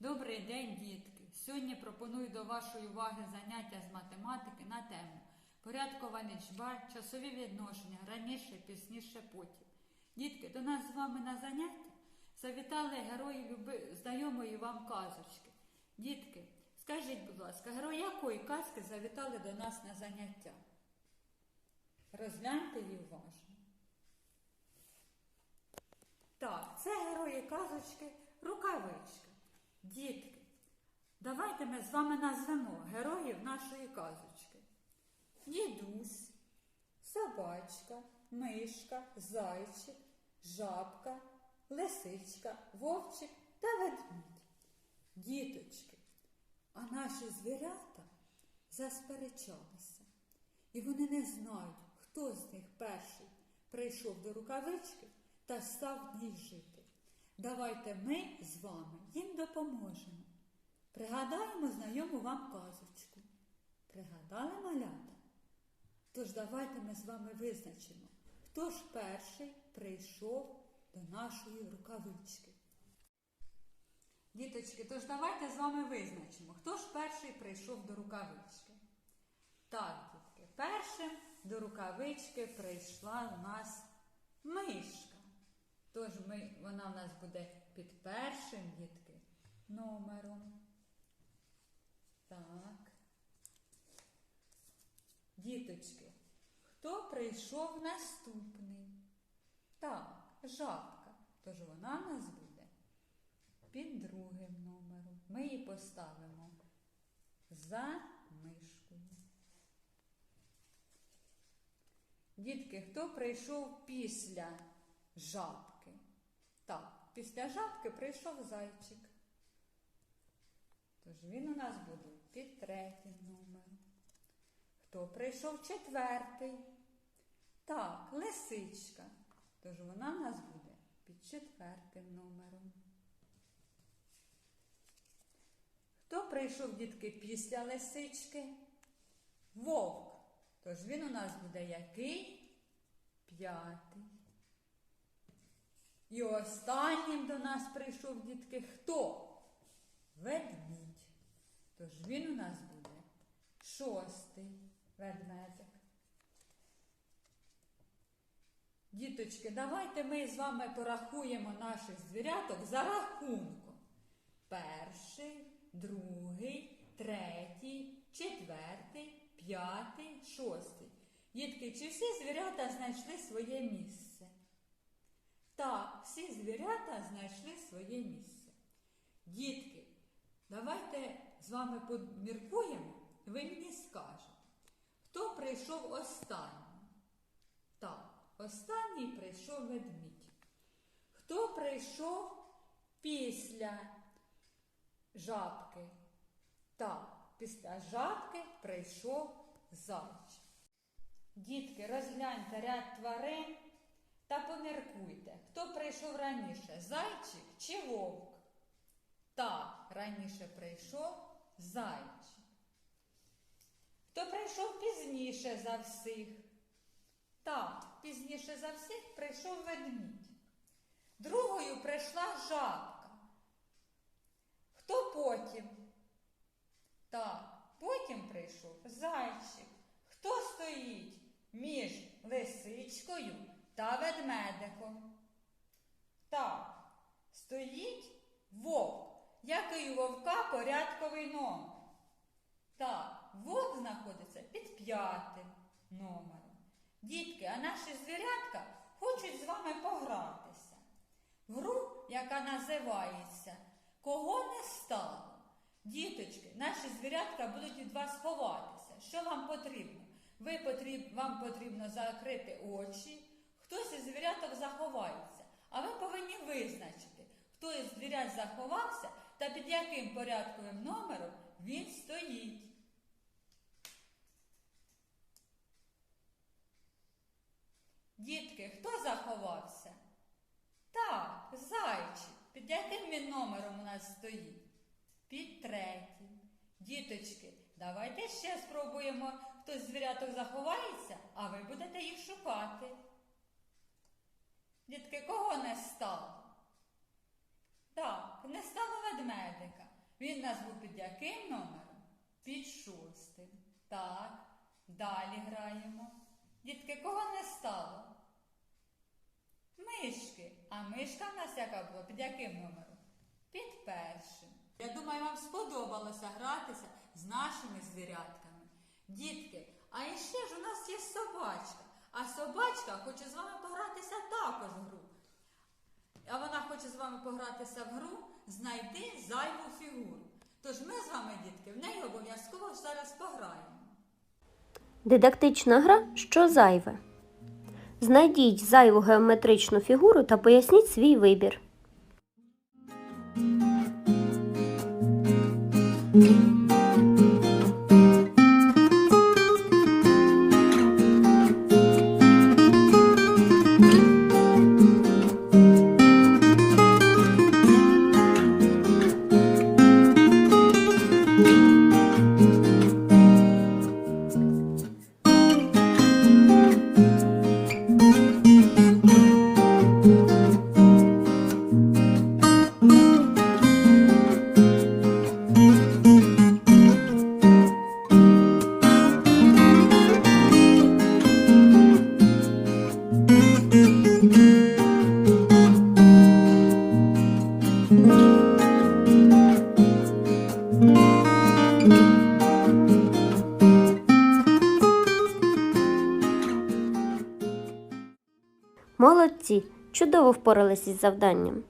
Добрий день, дітки! Сьогодні пропоную до вашої уваги заняття з математики на тему порядкова лічба, часові відношення, раніше, пізніше, потім. Дітки, до нас з вами на заняття завітали герої люби... знайомої вам казочки. Дітки, скажіть, будь ласка, герої якої казки завітали до нас на заняття? Розгляньте її уважно. Так, це герої казочки рукавички. Дітки, давайте ми з вами назвемо героїв нашої казочки. Дідусь, собачка, мишка, зайчик, жабка, лисичка, вовчик та ведмідь. Діточки, а наші звірята засперечалися. І вони не знають, хто з них перший прийшов до рукавички та став в ній жити. Давайте ми з вами їм допоможемо. Пригадаємо знайому вам казочку. Пригадали малята? Тож давайте ми з вами визначимо, хто ж перший прийшов до нашої рукавички. Діточки, тож давайте з вами визначимо, хто ж перший прийшов до рукавички. Так, дітки, першим до рукавички прийшла у нас мишка. Тож ми, вона в нас буде під першим, дітки, номером. Так. Діточки, хто прийшов наступний? Так, жабка. Тож вона в нас буде під другим номером. Ми її поставимо за мишкою. Дітки, хто прийшов після жабки? Так, після жабки прийшов зайчик. Тож він у нас буде під третім номером. Хто прийшов четвертий? Так, лисичка. Тож вона у нас буде під четвертим номером. Хто прийшов, дітки, після лисички? Вовк. Тож він у нас буде який? П'ятий. І останнім до нас прийшов, дітки, хто? Ведмідь. Тож він у нас буде шостий ведмедик. Діточки, давайте ми з вами порахуємо наших звіряток за рахунком. Перший, другий, третій, четвертий, п'ятий, шостий. Дітки, чи всі звірята знайшли своє місце? Всі звірята знайшли своє місце. Дітки, давайте з вами поміркуємо, ви мені скажете, хто прийшов останнім? Так, останній прийшов ведмідь. Хто прийшов після жабки? Так, після жабки прийшов зайчик. Дітки, розгляньте ряд тварин та поміркуйте, хто прийшов раніше, зайчик чи вовк? Так, раніше прийшов зайчик. Хто прийшов пізніше за всіх? Так, пізніше за всіх прийшов ведмідь. Другою прийшла жабка. Хто потім? Так, потім прийшов зайчик. Хто стоїть між лисичкою та ведмедиком? Так, стоїть вовк. Який у вовка порядковий номер? Так, вовк знаходиться під п'ятим номером. Дітки, а наші звірятка хочуть з вами погратися. Гру, яка називається Кого не стало? Діточки, наші звірятка будуть від вас ховатися. Що вам потрібно? Ви потріб... Вам потрібно закрити очі, хтось із звіряток заховається, а ви повинні визначити, хто заховався та під яким порядковим номером він стоїть. Дітки, хто заховався? Так, зайчик. Під яким він номером у нас стоїть? Під третім. Діточки, давайте ще спробуємо, хтось з звіряток заховається, а ви будете їх шукати. Дітки, кого не стало? Так, не стало ведмедика. Він нас був під яким номером? Під шостим. Так. Далі граємо. Дітки, кого не стало? Мишки. А мишка в нас яка була? Під яким номером? Під першим. Я думаю, вам сподобалося гратися з нашими звірятками. Дітки, а іще ж у нас є собачка. А собачка хоче з вами погратися також в гру. А вона хоче з вами погратися в гру, знайти зайву фігуру. Тож ми з вами, дітки, в неї обов'язково зараз пограємо. Дидактична гра Що зайве. Знайдіть зайву геометричну фігуру та поясніть свій вибір. Молодці! Чудово впоралися із завданням.